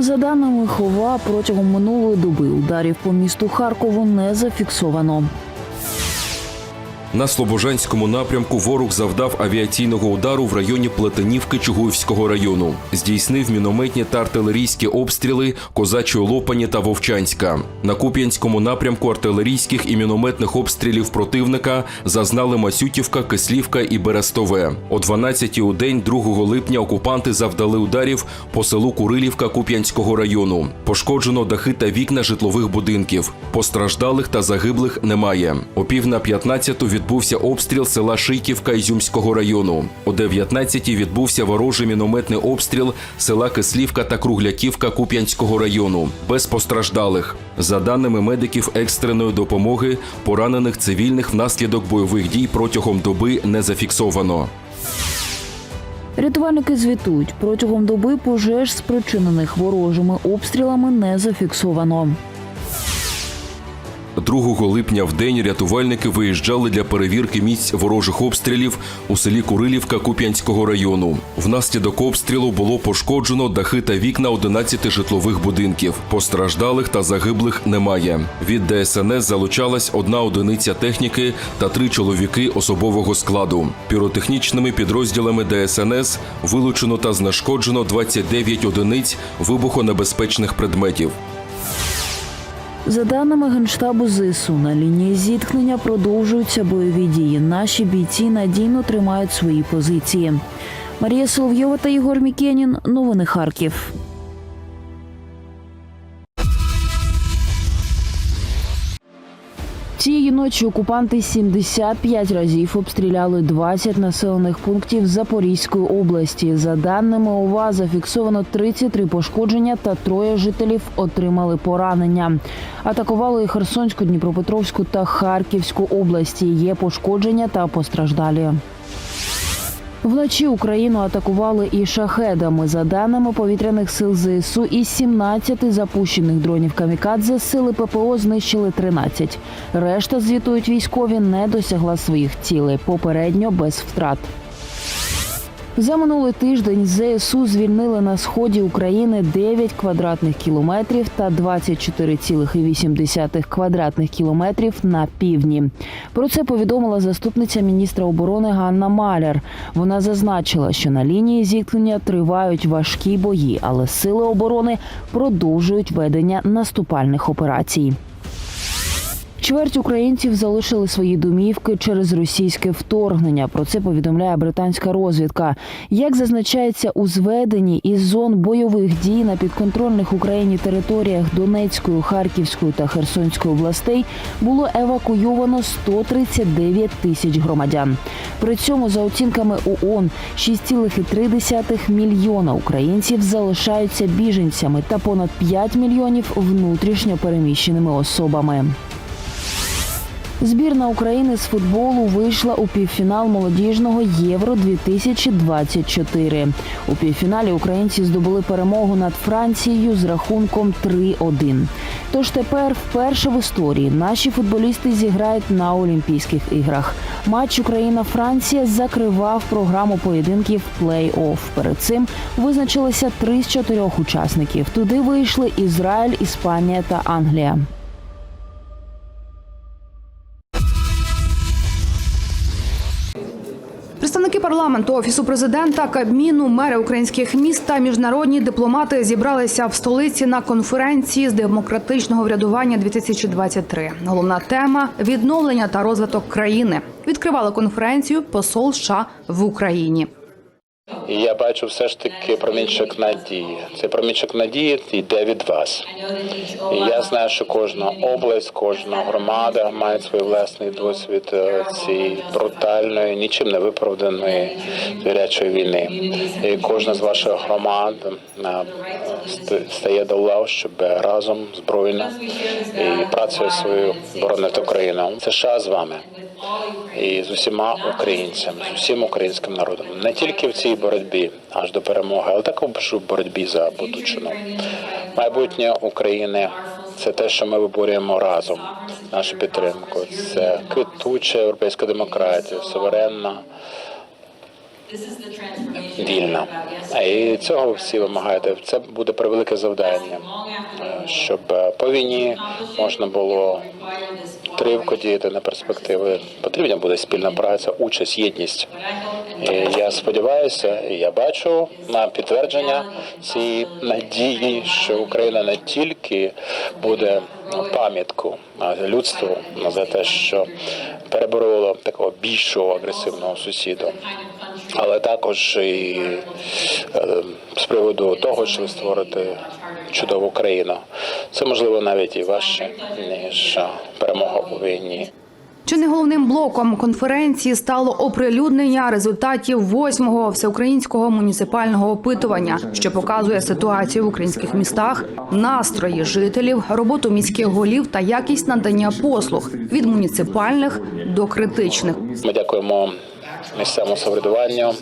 За даними Хова, протягом минулої доби ударів по місту Харкову не зафіксовано. На Слобожанському напрямку ворог завдав авіаційного удару в районі Плетенівки Чугуївського району. Здійснив мінометні та артилерійські обстріли Козачої Лопані та Вовчанська. На Куп'янському напрямку артилерійських і мінометних обстрілів противника зазнали Масютівка, Кислівка і Берестове. О 12-й у день 2 липня окупанти завдали ударів по селу Курилівка Куп'янського району. Пошкоджено дахи та вікна житлових будинків. Постраждалих та загиблих немає. О пів на 15-ту відбувся обстріл села Шийківка Ізюмського району. О 19-й відбувся ворожий мінометний обстріл села Кислівка та Кругляківка Куп'янського району. Без постраждалих. За даними медиків екстреної допомоги, поранених цивільних внаслідок бойових дій протягом доби не зафіксовано. Рятувальники звітують, протягом доби пожеж, спричинених ворожими обстрілами, не зафіксовано. 2 липня в день рятувальники виїжджали для перевірки місць ворожих обстрілів у селі Курилівка Куп'янського району. Внаслідок обстрілу було пошкоджено дахи та вікна 11 житлових будинків. Постраждалих та загиблих немає. Від ДСНС залучалась одна одиниця техніки та три чоловіки особового складу. Піротехнічними підрозділами ДСНС вилучено та знешкоджено 29 одиниць вибухонебезпечних предметів. За даними генштабу ЗСУ, на лінії зіткнення продовжуються бойові дії. Наші бійці надійно тримають свої позиції. Марія Соловйова та Ігор Мікенін. Новини Харків. Цієї ночі окупанти 75 разів обстріляли 20 населених пунктів Запорізької області. За даними ОВА, зафіксовано 33 пошкодження та троє жителів отримали поранення. Атакували Херсонську, Дніпропетровську та Харківську області. Є пошкодження та постраждалі. Вночі Україну атакували і шахедами. За даними повітряних сил ЗСУ, із 17 запущених дронів камікадзе сили ППО знищили 13. Решта звітують військові не досягла своїх цілей. Попередньо без втрат. За минулий тиждень ЗСУ звільнили на сході України 9 квадратних кілометрів та 24,8 квадратних кілометрів на півдні. Про це повідомила заступниця міністра оборони Ганна Маляр. Вона зазначила, що на лінії зіткнення тривають важкі бої, але сили оборони продовжують ведення наступальних операцій. Чверть українців залишили свої домівки через російське вторгнення. Про це повідомляє британська розвідка. Як зазначається у зведенні із зон бойових дій на підконтрольних Україні територіях Донецької, Харківської та Херсонської областей було евакуйовано 139 тисяч громадян. При цьому, за оцінками ООН, 6,3 мільйона українців залишаються біженцями та понад 5 мільйонів внутрішньо переміщеними особами. Збірна України з футболу вийшла у півфінал молодіжного Євро 2024 У півфіналі українці здобули перемогу над Францією з рахунком 3-1. Тож тепер вперше в історії наші футболісти зіграють на Олімпійських іграх. Матч Україна-Франція закривав програму поєдинків плей-офф. Перед цим визначилися три з чотирьох учасників. Туди вийшли Ізраїль, Іспанія та Англія. Парламенту, офісу президента, кабміну, мери українських міст та міжнародні дипломати зібралися в столиці на конференції з демократичного врядування 2023. Головна тема відновлення та розвиток країни. Відкривали конференцію посол США в Україні. І я бачу все ж таки промінчик надії. Цей промінчик надії йде від вас. І я знаю, що кожна область, кожна громада має свій власний досвід е, цієї брутальної, нічим не виправданої звірячої війни. І кожна з ваших громад е, стає до лав, щоб разом збройно і працює свою боронити Україну. США з вами і з усіма українцями, з усім українським народом, не тільки в цій боротьбі аж до перемоги, але також в боротьбі за будучину. Майбутнє України це те, що ми виборюємо разом. Нашу підтримку. Це квітуча європейська демократія, суверенна вільна. І цього всі вимагаєте. Це буде превелике завдання, е, щоб е, по війні можна було тривко діяти на перспективи. Потрібна буде спільна праця, участь, єдність. І я сподіваюся, і я бачу на підтвердження цієї надії, що Україна не тільки буде пам'ятку людству за те, що перебороло такого більшого агресивного сусіда, але також і е, з приводу того, що ви створите чудову країну. Це можливо навіть і важче ніж е, перемога у війні. Чи не головним блоком конференції стало оприлюднення результатів восьмого всеукраїнського муніципального опитування, що показує ситуацію в українських містах, настрої жителів, роботу міських голів та якість надання послуг від муніципальних до критичних. Ми дякуємо місцевому самоврядуванню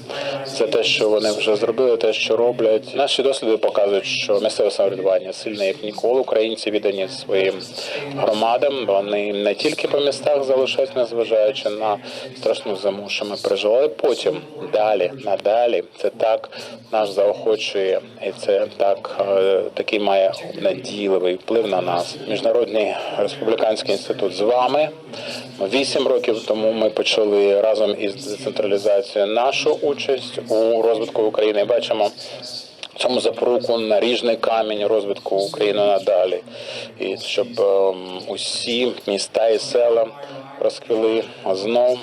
за те, що вони вже зробили, те, що роблять. Наші досліди показують, що місцеве самоврядування сильне як ніколи. Українці віддані своїм громадам. Вони не тільки по містах залишаються, незважаючи на страшну зиму, що ми переживали. Потім далі, надалі, це так нас заохочує, і це так е, такий має надійливий вплив на нас. Міжнародний республіканський інститут з вами. Вісім років тому ми почали разом із децентралізацією нашу участь у розвитку України. Бачимо цьому запоруку наріжний камінь розвитку України надалі, і щоб ем, усі міста і села розквіли знов.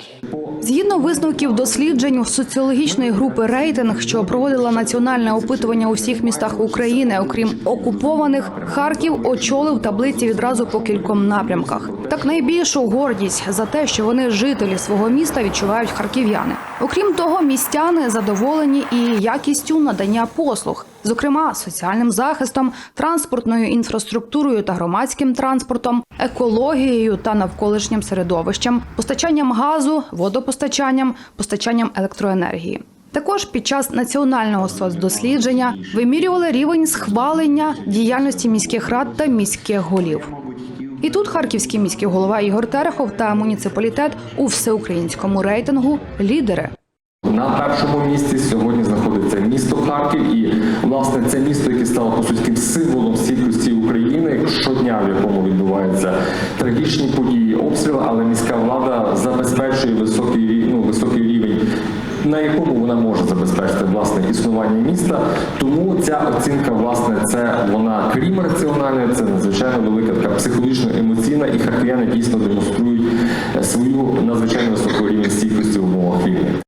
Згідно висновків досліджень соціологічної групи рейтинг, що проводила національне опитування у всіх містах України, окрім окупованих, Харків очолив таблиці відразу по кільком напрямках. Так найбільшу гордість за те, що вони жителі свого міста відчувають харків'яни. Окрім того, містяни задоволені і якістю надання послуг, зокрема соціальним захистом, транспортною інфраструктурою та громадським транспортом, екологією та навколишнім середовищем, постачанням газу, водопостачанням, постачанням електроенергії. Також під час національного соцдослідження вимірювали рівень схвалення діяльності міських рад та міських голів. І тут харківський міський голова Ігор Терехов та муніципалітет у всеукраїнському рейтингу лідери. На першому місці сьогодні знаходиться місто Харків, і власне це місто, яке стало по суті символом стійкості України щодня, в якому відбуваються трагічні події, обстріли, але міська влада забезпечує високий ну, високий рівень. На якому вона може забезпечити власне існування міста, тому ця оцінка, власне, це вона крім раціональної, це надзвичайно велика така психологічно емоційна, і харків'яни дійсно демонструють е, свою надзвичайно високу рівень стійкості в умовах війни.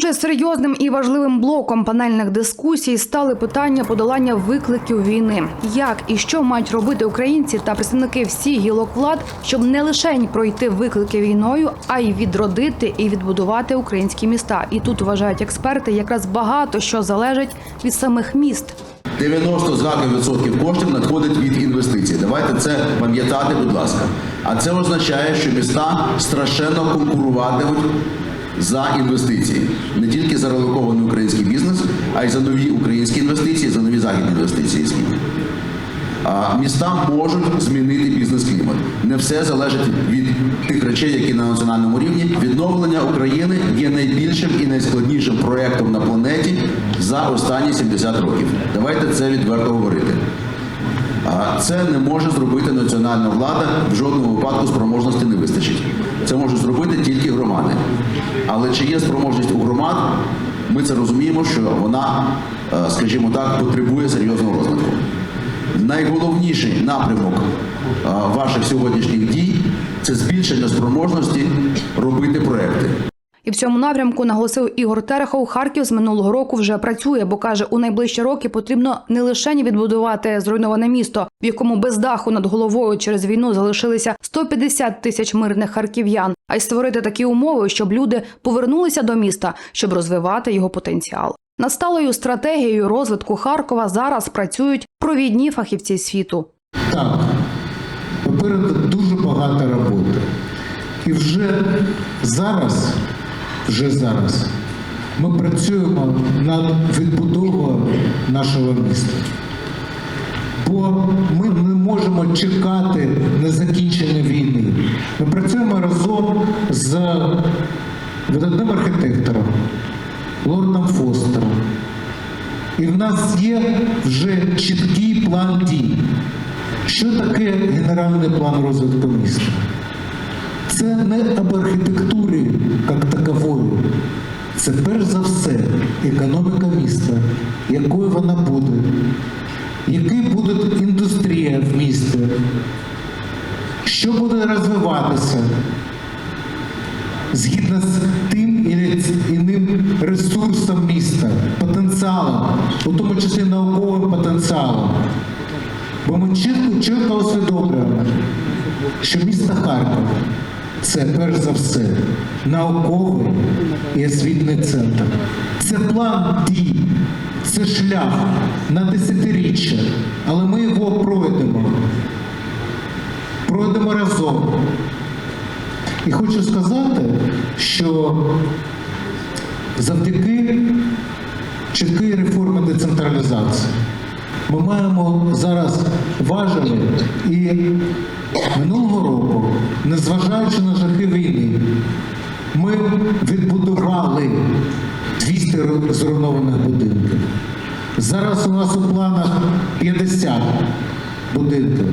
Дуже серйозним і важливим блоком панельних дискусій стали питання подолання викликів війни. Як і що мають робити українці та представники всіх гілок влад, щоб не лише пройти виклики війною, а й відродити і відбудувати українські міста. І тут вважають експерти, якраз багато що залежить від самих міст. 90 з відсотків коштів надходить від інвестицій. Давайте це пам'ятати, будь ласка. А це означає, що міста страшенно конкуруватимуть за інвестиції. Не тільки за релокований український бізнес, а й за нові українські інвестиції, за нові західні інвестиції. Міста можуть змінити бізнес-клімат. Не все залежить від тих речей, які на національному рівні. Відновлення України є найбільшим і найскладнішим проектом на планеті за останні 70 років. Давайте це відверто говорити. Це не може зробити національна влада в жодному випадку спроможності не вистачить. Це можуть зробити тільки громади. Але чи є спроможність у громад, ми це розуміємо, що вона, е, скажімо так, потребує серйозного розвитку. Найголовніший напрямок е, ваших сьогоднішніх дій це збільшення спроможності робити проекти. І в цьому напрямку наголосив Ігор Терехов. Харків з минулого року вже працює, бо каже, у найближчі роки потрібно не лише відбудувати зруйноване місто, в якому без даху над головою через війну залишилися 150 тисяч мирних харків'ян, а й створити такі умови, щоб люди повернулися до міста, щоб розвивати його потенціал. Над сталою стратегією розвитку Харкова зараз працюють провідні фахівці світу. Так, попереду дуже багато роботи. І вже зараз, вже зараз ми працюємо над відбудовою нашого міста. Бо ми не можемо чекати на закінчення війни. Ми працюємо разом з видатним архітектором, лордом Фостером. І в нас є вже чіткий план дій. Що таке генеральний план розвитку міста? Це не об архітектурі як такової. Це перш за все економіка міста, якою вона буде, який буде індустрія в місті, що буде розвиватися згідно з тим і іним ресурсом міста, потенціалом, у тому числі науковим потенціалом. Бо ми чітко, чітко усвідомлюємо, що місто Харків це перш за все науковий і освітній центр. Це план дій, це шлях на десятиріччя, але ми його пройдемо. Пройдемо разом. І хочу сказати, що завдяки чіткій реформі децентралізації ми маємо зараз важелі і минулого року, незважаючи на жахи війни, ми відбудували 200 зруйнованих будинків. Зараз у нас у планах 50 будинків.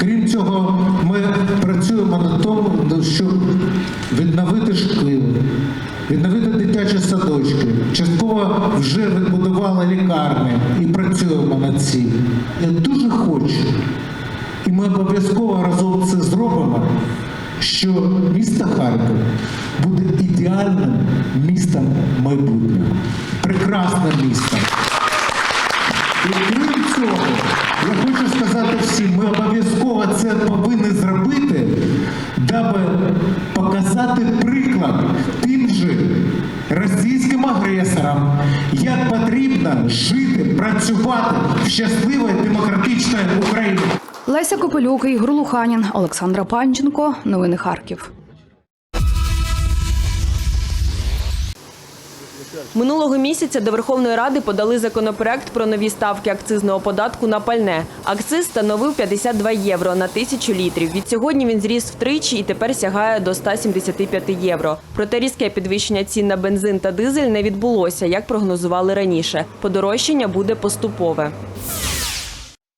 Крім цього, ми працюємо над тому, щоб відновити школи, відновити дитячі садочки. Частково вже відбудували лікарні і працюємо над цим. Я дуже хочу, і ми обов'язково разом це зробимо, що місто Харків буде ідеальним містом майбутнього, прекрасним містом. І крім цього, сказати всім, ми обов'язково це повинні зробити, даби показати приклад тим же російським агресорам, як потрібно жити, працювати в щасливій демократичній Україні. Леся Копелюк, Ігор Луханін, Олександра Панченко. Новини Харків. Минулого місяця до Верховної Ради подали законопроект про нові ставки акцизного податку на пальне. Акциз становив 52 євро на тисячу літрів. Від сьогодні він зріс втричі і тепер сягає до 175 євро. Проте різке підвищення цін на бензин та дизель не відбулося, як прогнозували раніше. Подорожчання буде поступове.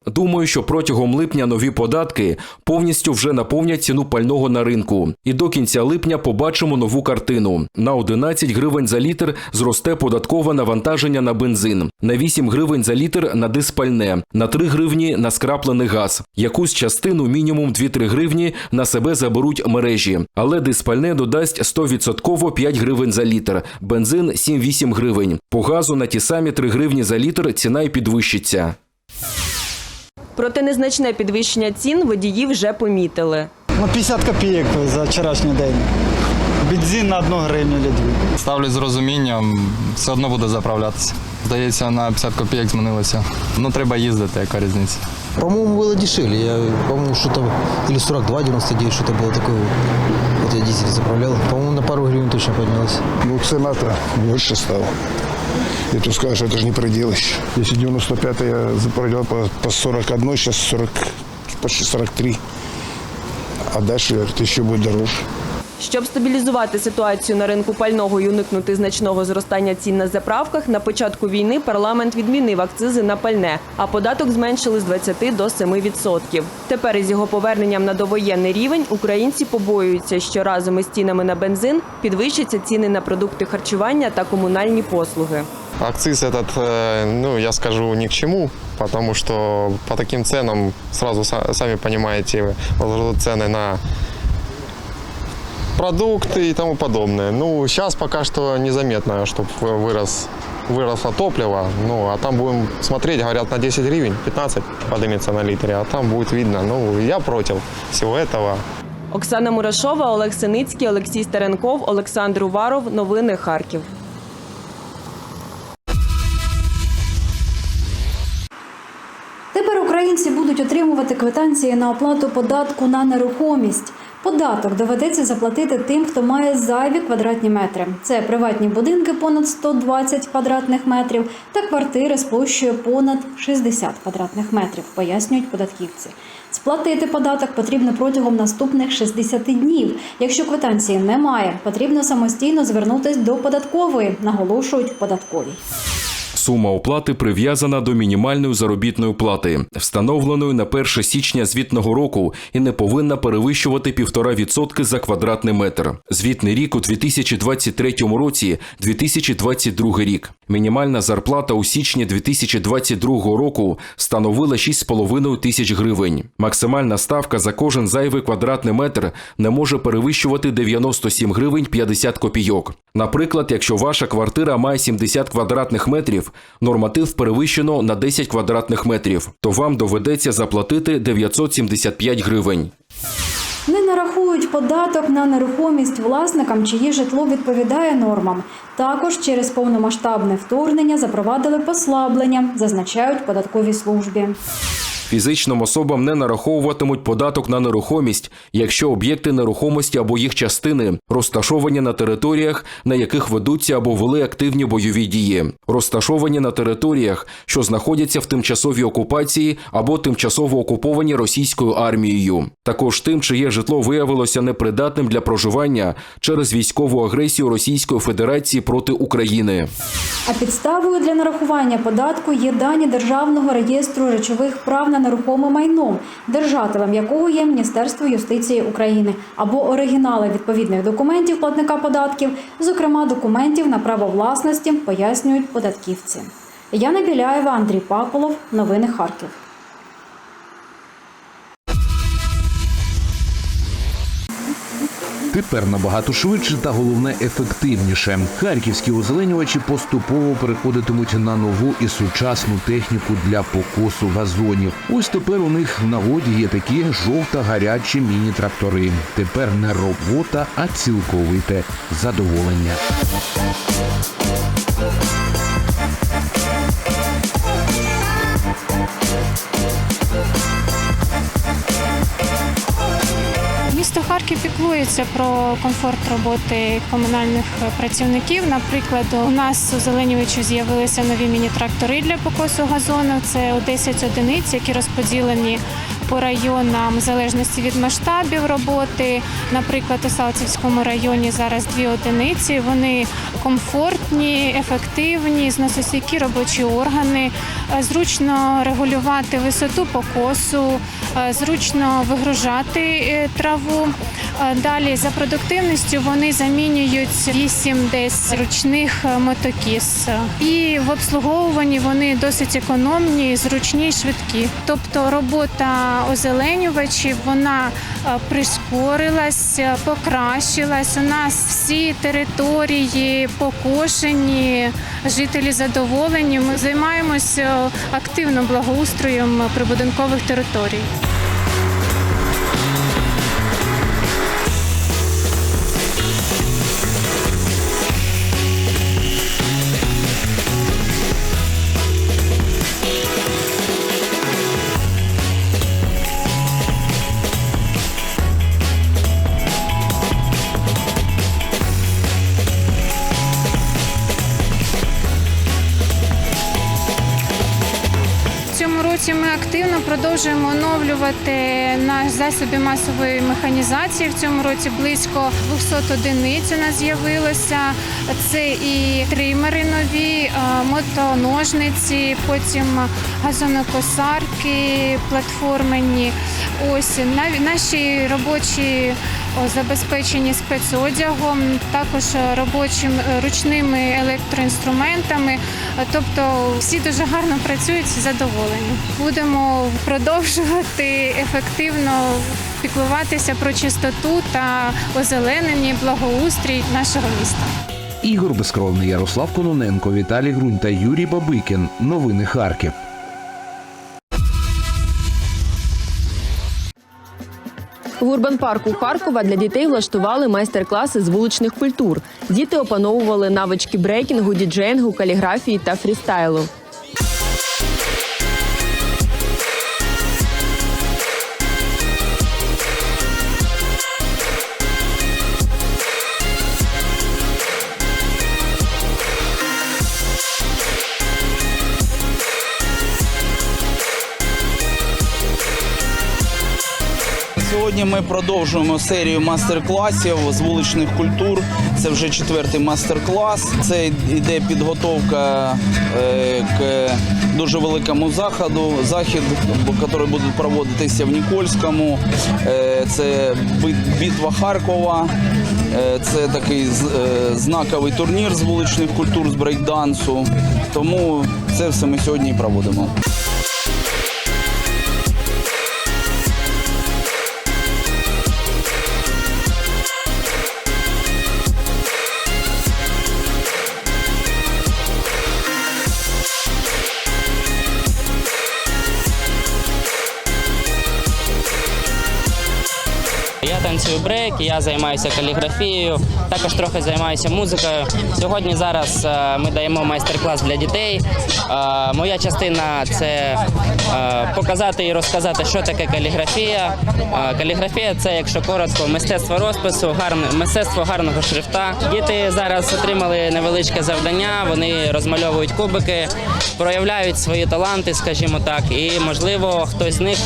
Думаю, що протягом липня нові податки повністю вже наповнять ціну пального на ринку. І до кінця липня побачимо нову картину. На 11 гривень за літр зросте податкове навантаження на бензин, на 8 гривень за літр на диспальне, на 3 гривні на скраплений газ. Якусь частину, мінімум 2-3 гривні, на себе заберуть мережі. Але диспальне додасть 100% 5 гривень за літр, бензин 7-8 гривень. По газу на ті самі 3 гривні за літр ціна й підвищиться. Проте незначне підвищення цін водії вже помітили. Ну, 50 копійок за вчорашній день. Бензин на одну гривню чи дві. Ставлю з розумінням, все одно буде заправлятися. Здається, на 50 копійок змінилося. Ну, треба їздити, яка різниця. По-моему, было дешевле. Я, по-моему, что-то или 42,99, что-то было такое. Вот я дизель заправлял. По-моему, на пару гривен точно поднялось. Ну, цена-то больше стала. И ты скажешь, это же не проделаешь. Если 95 я проделал по, по 41, сейчас 40, почти 43. А дальше это еще будет дороже. Щоб стабілізувати ситуацію на ринку пального і уникнути значного зростання цін на заправках, на початку війни парламент відмінив акцизи на пальне, а податок зменшили з 20 до 7%. Тепер із його поверненням на довоєнний рівень українці побоюються, що разом із цінами на бензин підвищаться ціни на продукти харчування та комунальні послуги. Акциз этот, э, ну, я скажу ни к чему, потому что по таким ценам, сразу са- сами понимаете, возрастут цены на продукты и тому подобное. Ну, сейчас пока что незаметно, чтобы вырос, выросло топливо. Ну, а там будем смотреть, говорят, на 10 гривен, 15 поднимется на литре, а там будет видно. Ну, я против всего этого. Оксана Мурашова, Олег Синицький, Олексій Старенков, Олександр Уваров. Новини Харків. Тепер українці будуть отримувати квитанції на оплату податку на нерухомість. Податок доведеться заплатити тим, хто має зайві квадратні метри. Це приватні будинки понад 120 квадратних метрів та квартири з площею понад 60 квадратних метрів, пояснюють податківці. Сплатити податок потрібно протягом наступних 60 днів. Якщо квитанції немає, потрібно самостійно звернутись до податкової, наголошують податкові. Сума оплати прив'язана до мінімальної заробітної плати, встановленої на 1 січня звітного року, і не повинна перевищувати 1,5% за квадратний метр. Звітний рік у 2023 році 2022 рік. Мінімальна зарплата у січні 2022 року становила 6,5 тисяч гривень. Максимальна ставка за кожен зайвий квадратний метр не може перевищувати 97 гривень 50 копійок. Наприклад, якщо ваша квартира має 70 квадратних метрів, норматив перевищено на 10 квадратних метрів, то вам доведеться заплатити 975 гривень. Не нарахують податок на нерухомість власникам, чиє житло відповідає нормам. Також через повномасштабне вторгнення запровадили послаблення, зазначають податкові службі. Фізичним особам не нараховуватимуть податок на нерухомість, якщо об'єкти нерухомості або їх частини розташовані на територіях, на яких ведуться або вели активні бойові дії, розташовані на територіях, що знаходяться в тимчасовій окупації або тимчасово окуповані російською армією. Також тим, чиє житло виявилося непридатним для проживання через військову агресію Російської Федерації проти України. А підставою для нарахування податку є дані Державного реєстру речових прав на нерухоме майно, держателем якого є Міністерство юстиції України, або оригінали відповідних документів платника податків, зокрема документів на право власності, пояснюють податківці. Яна Біляєва, Андрій Паколов. Новини Харків. Тепер набагато швидше та головне ефективніше. Харківські озеленювачі поступово переходитимуть на нову і сучасну техніку для покосу газонів. Ось тепер у них в нагоді є такі жовта-гарячі міні-трактори. Тепер не робота, а цілковите задоволення. Харків піклується про комфорт роботи комунальних працівників. Наприклад, у нас у Зеленівичу з'явилися нові міні-трактори для покосу газону. Це 10 одиниць, які розподілені по районам в залежності від масштабів роботи. Наприклад, у Салтівському районі зараз дві одиниці. Вони комфортні, ефективні, зносостійкі робочі органи. Е, Зручно регулювати висоту покосу, е, зручно вигружати е, траву. Далі за продуктивністю вони замінюють 8 десь ручних мотокіс. І в обслуговуванні вони досить економні, зручні і швидкі. Тобто робота озеленювачів вона прискорилась, покращилась. У нас всі території покошені, жителі задоволені. Ми займаємося активно благоустроєм прибудинкових територій. Активно продовжуємо оновлювати наш засоби масової механізації. В цьому році близько 200 одиниць у нас з'явилося. Це і тримери нові, е, мотоножниці, потім газонокосарки, платформені. Ось наші робочі забезпечені спецодягом, також робочим е, ручними електроінструментами. Тобто всі дуже гарно працюють задоволені. Будемо продовжувати ефективно піклуватися про чистоту та озеленення, благоустрій нашого міста. Ігор Безкровний, Ярослав Кононенко, Віталій Грунь та Юрій Бабикін. Новини Харків. В урбанпарку Харкова для дітей влаштували майстер-класи з вуличних культур. Діти опановували навички брейкінгу, діджеїнгу, каліграфії та фрістайлу. Сьогодні ми продовжуємо серію мастер-класів з вуличних культур. Це вже четвертий мастер-клас. Це йде підготовка е, к дуже великому заходу. Захід, який буде проводитися в Нікольському. Е, Це битва Харкова. Е, Це такий знаковий турнір з вуличних культур з брейкдансу. Тому це все ми сьогодні і проводимо. Брейк, я займаюся каліграфією, також трохи займаюся музикою. Сьогодні зараз е, ми даємо майстер-клас для дітей. Е, Моя частина це е, показати і розказати, що таке каліграфія. Каліграфія це, якщо коротко, мистецтво розпису, гарне мистецтво гарного шрифта. Діти зараз отримали невеличке завдання. Вони розмальовують кубики, проявляють свої таланти, скажімо так, і можливо хтось з них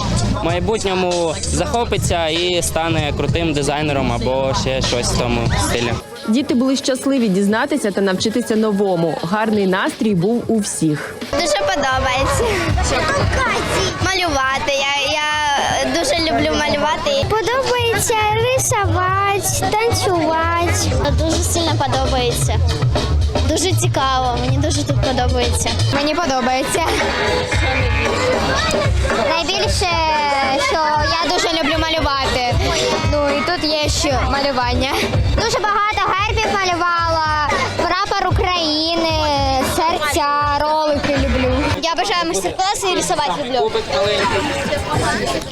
в майбутньому захопиться і стане крутим дизайнером або ще щось в тому стилі. Діти були щасливі дізнатися та навчитися новому. Гарний настрій був у всіх. Дуже подобається. Малювати. Я, я дуже люблю малювати. Подобається рисувати, танцювати. Дуже сильно подобається. Дуже цікаво, мені дуже тут подобається. Мені подобається. Найбільше, що я дуже люблю малювати. Ну і тут є ще малювання. Дуже багато гербів малювала, прапор України, серця, ролики люблю. мастер-классы и рисовать люблю.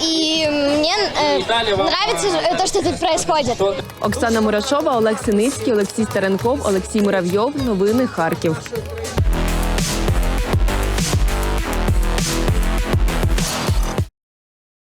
И мені э, подобається те, що тут происходит. Оксана Мурашова, Олег Синицький, Олексій Старенков, Олексій Муравйов. Новини Харків.